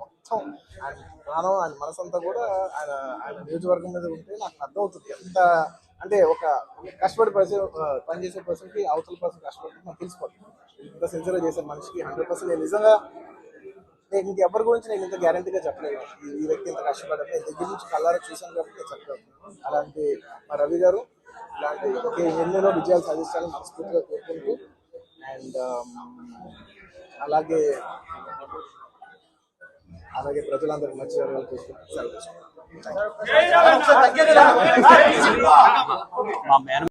మొత్తం ఆయన ప్రాణం ఆయన మనసంతా కూడా ఆయన ఆయన నియోజకవర్గం మీద ఉంటే నాకు అర్థమవుతుంది. ఎంత అంటే ఒక కష్టపడి పర్సన్ పనిచేసే పర్సన్కి అవతల పర్సన్ కష్టపడి నాకు తెలిసిపోతుంది ఇంత సిన్సియర్గా చేసే మనిషికి హండ్రెడ్ పర్సెంట్ నేను నిజంగా నేను ఇంకెవరి గురించి నేను ఇంత గ్యారంటీగా చెప్పలేదు. ఈ- వ్యక్తి ఇంత కష్టపడ్డా నేను దగ్గర నుంచి కళ్ళారా చూశాను కాబట్టి నేను చెప్పలేదు. అలాంటి మా రవి గారు ఇలాంటి ఎన్నెన్నో విజయాలు సాధించాలని మనస్ఫూర్తిగా కోరుకుంటూ అండ్ అలాగే అలాగే ప్రజలందరికీ మంచి జరగాలని కోరుకుంటూ సెలవు తీసుకుంటాను. మా మేన